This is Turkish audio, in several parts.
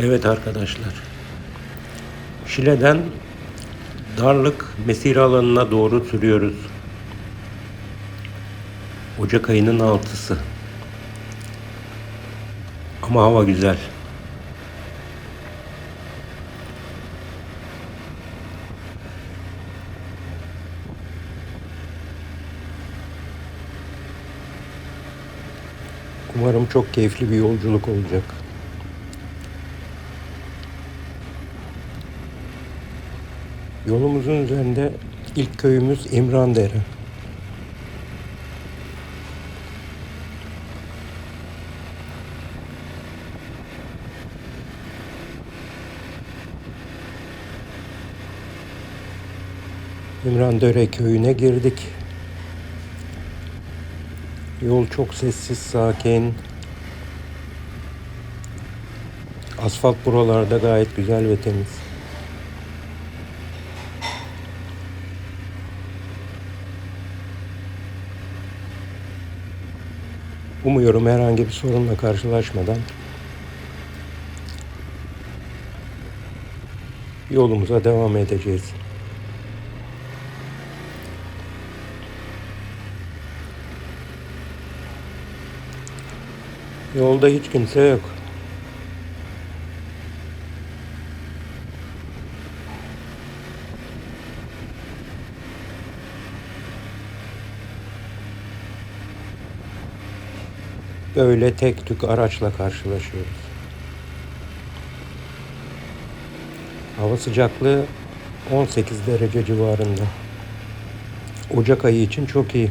Evet arkadaşlar. Şile'den Darlık mesire alanına doğru sürüyoruz. Ocak ayının altısı. Ama hava güzel. Umarım çok keyifli bir yolculuk olacak. Yolumuzun üzerinde ilk köyümüz İmrandere. İmrandere köyüne girdik. Yol çok sessiz, sakin. Asfalt buralarda gayet güzel ve temiz. Umuyorum herhangi bir sorunla karşılaşmadan yolumuza devam edeceğiz. Yolda hiç kimse yok. Böyle tek tük araçla karşılaşıyoruz. Hava sıcaklığı 18 derece civarında. Ocak ayı için çok iyi.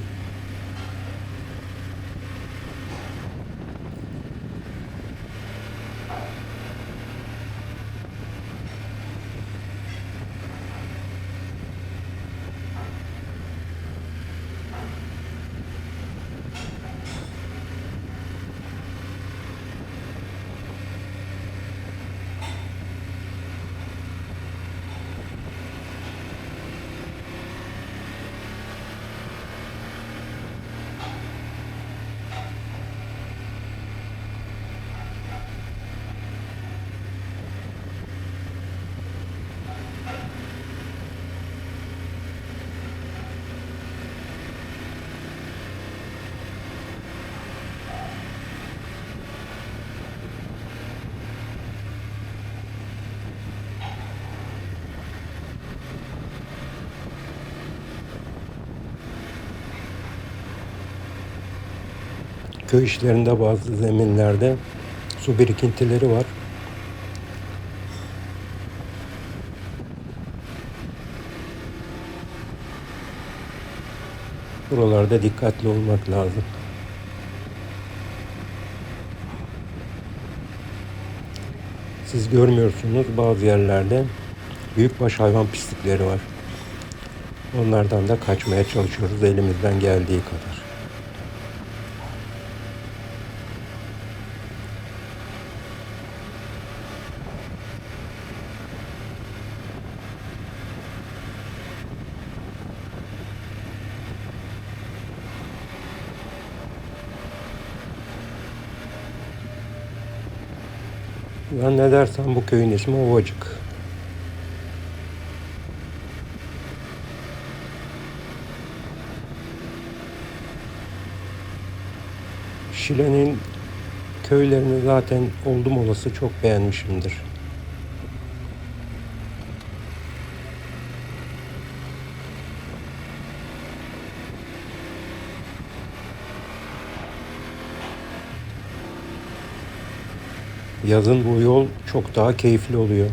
Köy işlerinde bazı zeminlerde su birikintileri var. Buralarda dikkatli olmak lazım. Siz görmüyorsunuz bazı yerlerde büyükbaş hayvan pislikleri var. Onlardan da kaçmaya çalışıyoruz elimizden geldiği kadar. Ben ne dersem bu köyün ismi Ovacık. Şile'nin köylerini zaten oldum olası çok beğenmişimdir. Yazın bu yol çok daha keyifli oluyor.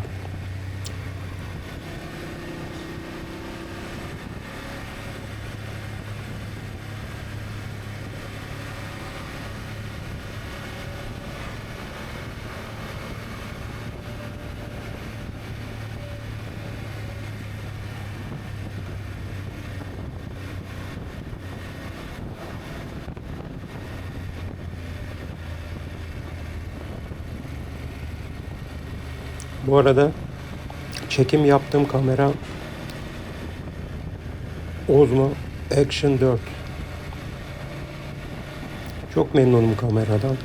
Arada çekim yaptığım kamera Osmo Action 4. Çok memnunum kameradan.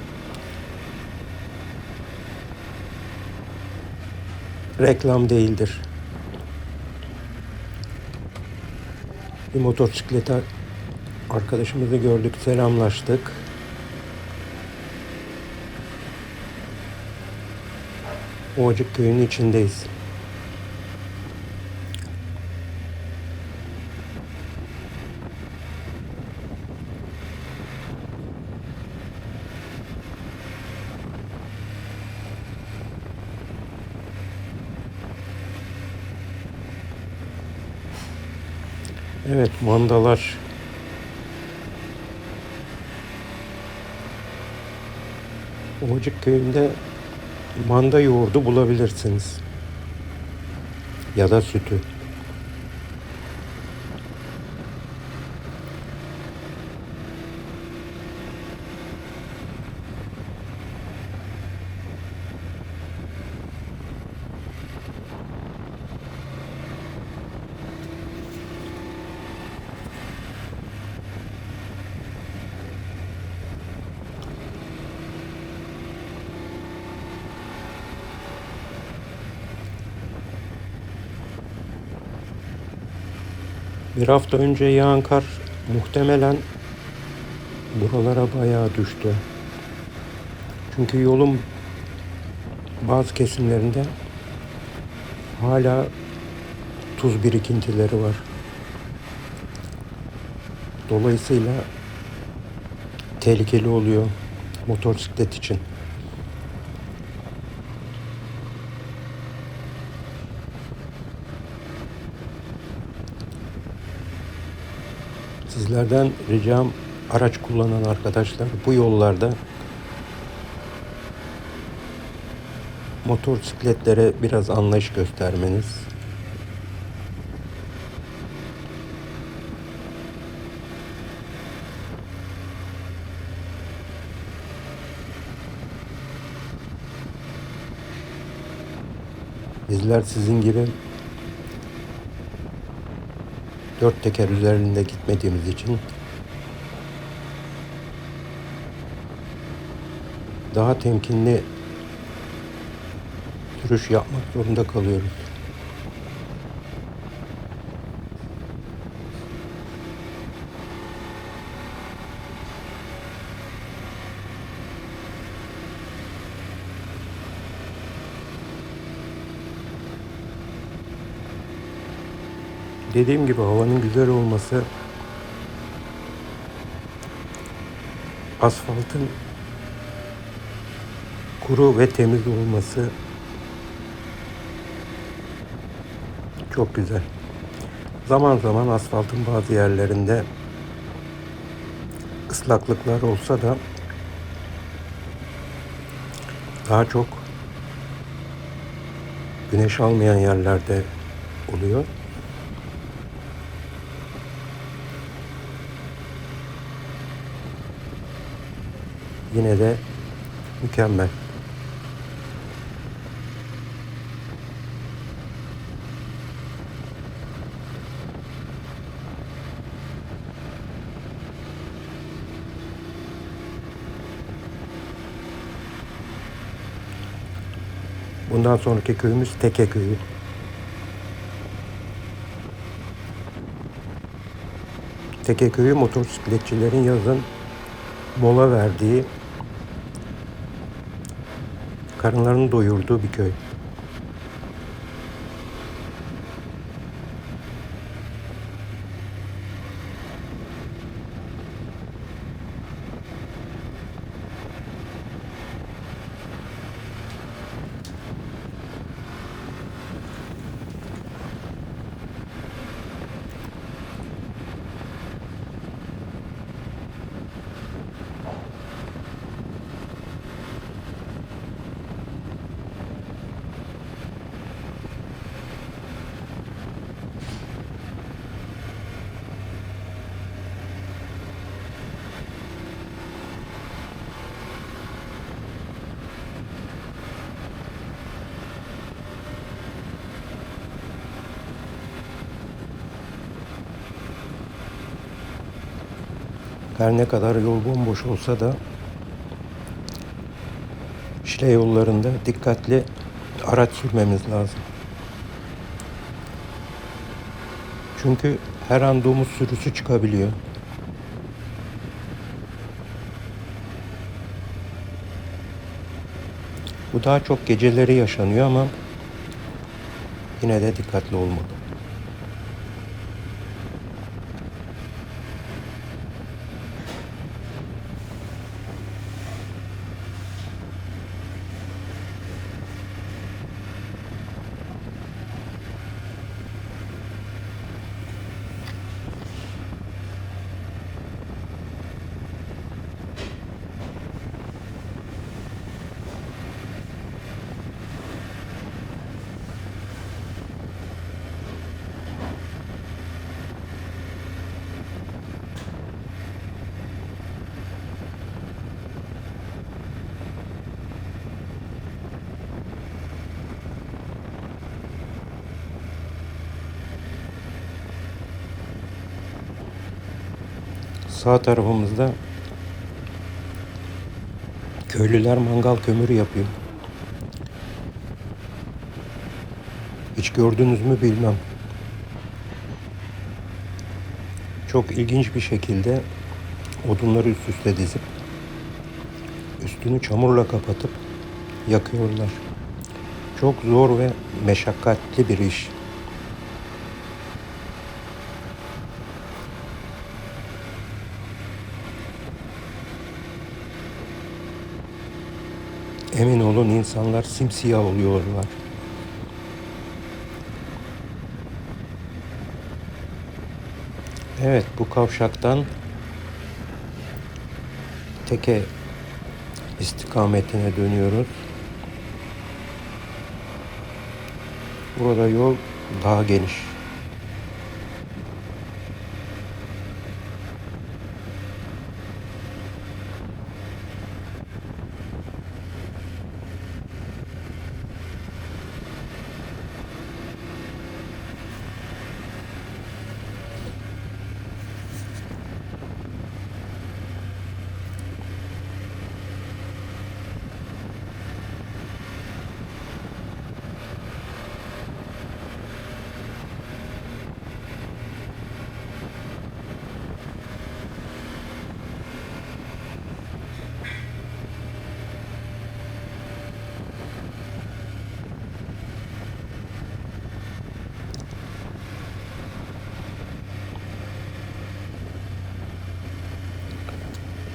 reklam değildir. Bir motosiklete arkadaşımızı gördük, selamlaştık. Ovacık köyünün içindeyiz. Evet, mandalar. Ovacık köyünde manda yoğurdu bulabilirsiniz. Ya da sütü. Bir hafta önce yağan kar muhtemelen buralara bayağı düştü. Çünkü yolun bazı kesimlerinde hala tuz birikintileri var. Dolayısıyla tehlikeli oluyor motosiklet için. Sizlerden ricam araç kullanan arkadaşlar bu yollarda motosikletlere biraz anlayış göstermeniz. Bizler sizin gibi dört teker üzerinde gitmediğimiz için daha temkinli sürüş yapmak zorunda kalıyoruz. Dediğim gibi havanın güzel olması asfaltın kuru ve temiz olması çok güzel. Zaman zaman asfaltın bazı yerlerinde ıslaklıklar olsa da daha çok güneş almayan yerlerde oluyor. Yine de mükemmel. Bundan sonraki köyümüz Teke köyü. Teke köyü motosikletçilerin yazın mola verdiği, karınlarını doyurduğu bir köy. Her ne kadar yol bomboş olsa da Şile yollarında dikkatli araç sürmemiz lazım. Çünkü her an domuz sürüsü çıkabiliyor. Bu daha çok geceleri yaşanıyor ama yine de dikkatli olmalı. Sağ tarafımızda köylüler mangal kömürü yapıyor. Hiç gördünüz mü bilmem. Çok ilginç bir şekilde odunları üst üste dizip üstünü çamurla kapatıp yakıyorlar. Çok zor ve meşakkatli bir iş. Emin olun insanlar simsiyah oluyorlar. Evet bu kavşaktan teke istikametine dönüyoruz. Burada yol daha geniş.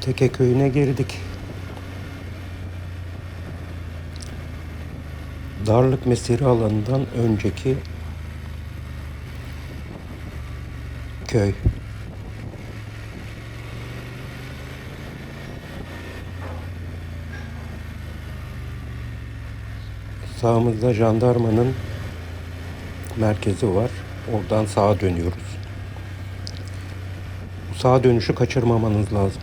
Teke köyüne girdik. Darlık mesiri alanından önceki köy. Sağımızda jandarmanın merkezi var. Oradan sağa dönüyoruz. Bu sağa dönüşü kaçırmamanız lazım.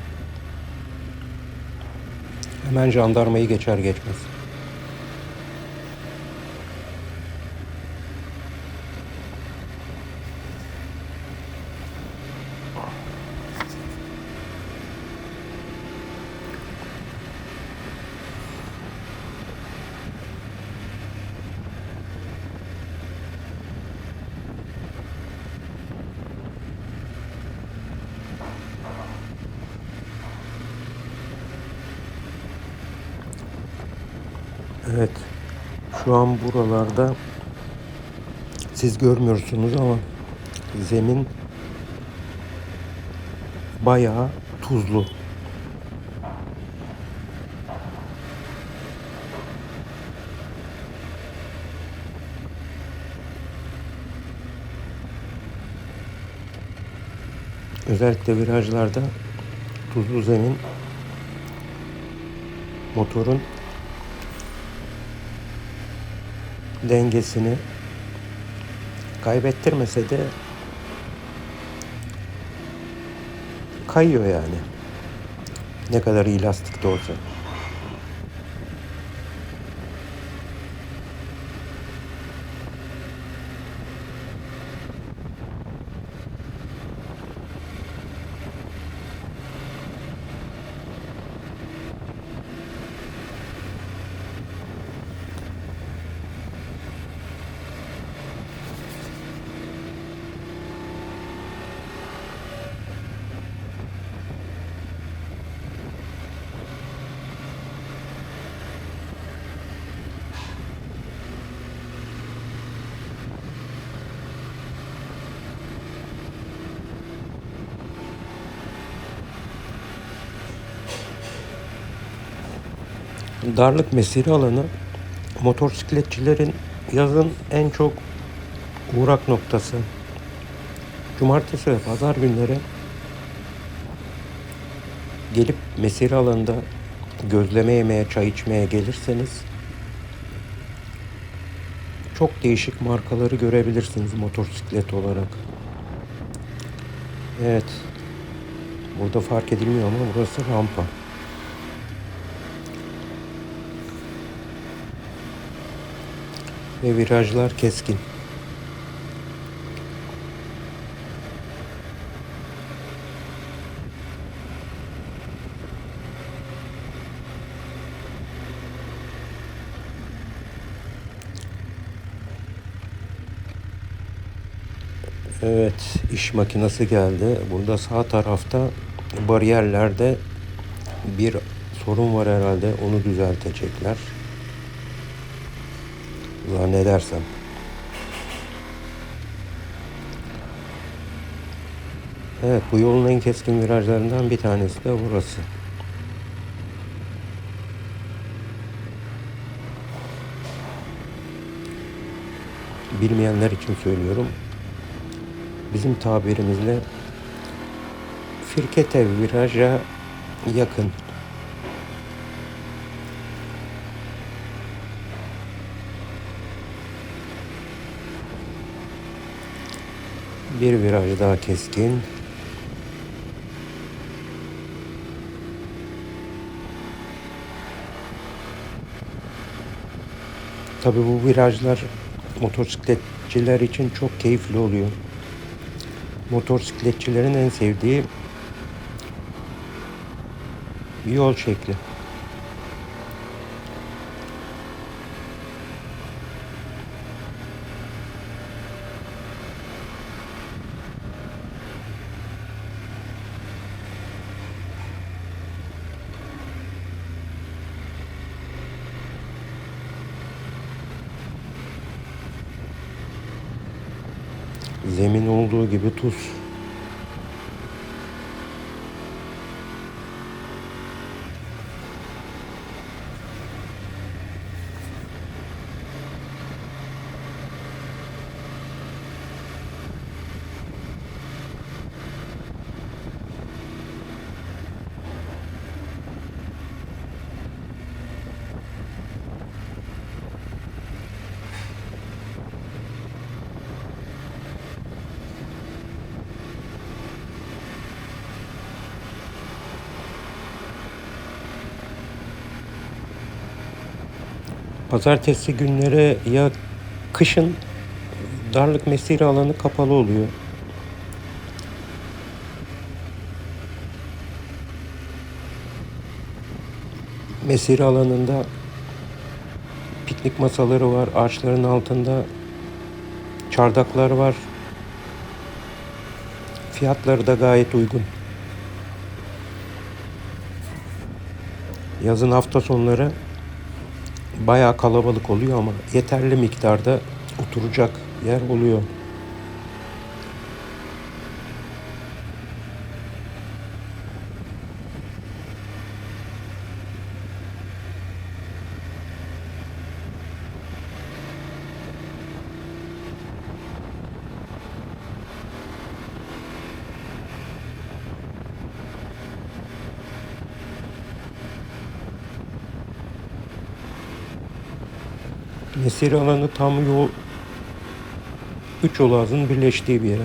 Hemen jandarmayı geçer geçmez. Evet. Şu an buralarda siz görmüyorsunuz ama zemin bayağı tuzlu. Özellikle virajlarda tuzlu zemin motorun dengesini kaybettirmese de kayıyor yani. Ne kadar iyi lastikte olsa. Darlık mesire alanı motosikletçilerin yazın en çok uğrak noktası. Cumartesi ve pazar günleri gelip mesire alanında gözleme yemeye, çay içmeye gelirseniz çok değişik markaları görebilirsiniz motosiklet olarak. Evet. Burada fark edilmiyor ama burası rampa. Ve virajlar keskin. Evet, iş makinesi geldi. Burada sağ tarafta bariyerlerde bir sorun var herhalde. Onu düzeltecekler. Zannedersem. Evet, bu yolun en keskin virajlarından bir tanesi de burası. Bilmeyenler için söylüyorum bizim tabirimizle Firkete viraja yakın. Bir viraj daha keskin. Tabi bu virajlar motosikletçiler için çok keyifli oluyor motosikletçilerin en sevdiği yol şekli. Zemin olduğu gibi tuz. Pazartesi günleri ya kışın darlık mesire alanı kapalı oluyor. Mesire alanında piknik masaları var, ağaçların altında çardaklar var. Fiyatları da gayet uygun. Yazın hafta sonları bayağı kalabalık oluyor ama yeterli miktarda oturacak yer oluyor. Mesire alanı tam yol üç yol ağzının birleştiği bir yer.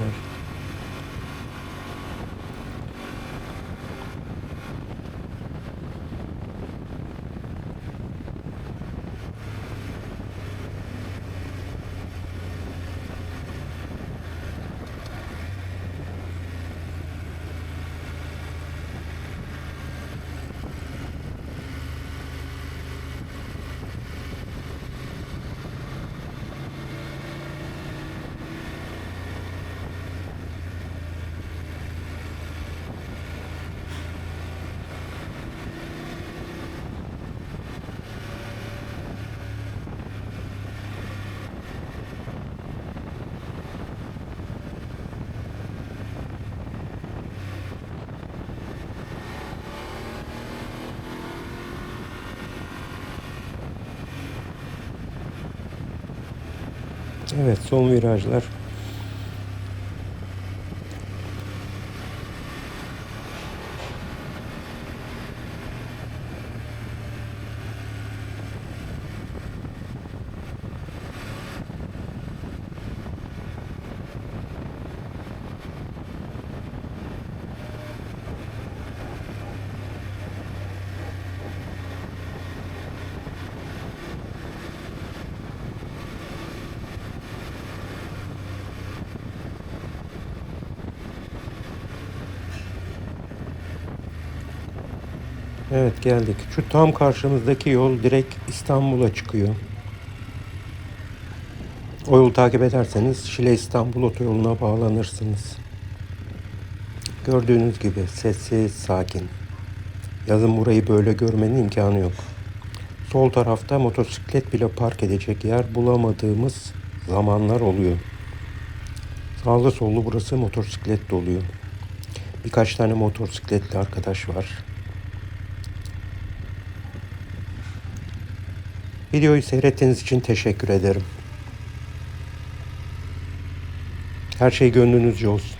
Evet son virajlar. Evet geldik. Şu tam karşımızdaki yol direkt İstanbul'a çıkıyor. O yolu takip ederseniz Şile İstanbul otoyoluna bağlanırsınız. Gördüğünüz gibi sessiz, sakin. Yazın burayı böyle görmenin imkanı yok. Sol tarafta motosiklet bile park edecek yer bulamadığımız zamanlar oluyor. Sağlı sollu burası motosiklet doluyor. Birkaç tane motosikletli arkadaş var. Videoyu seyrettiğiniz için teşekkür ederim. Her şey gönlünüzce olsun.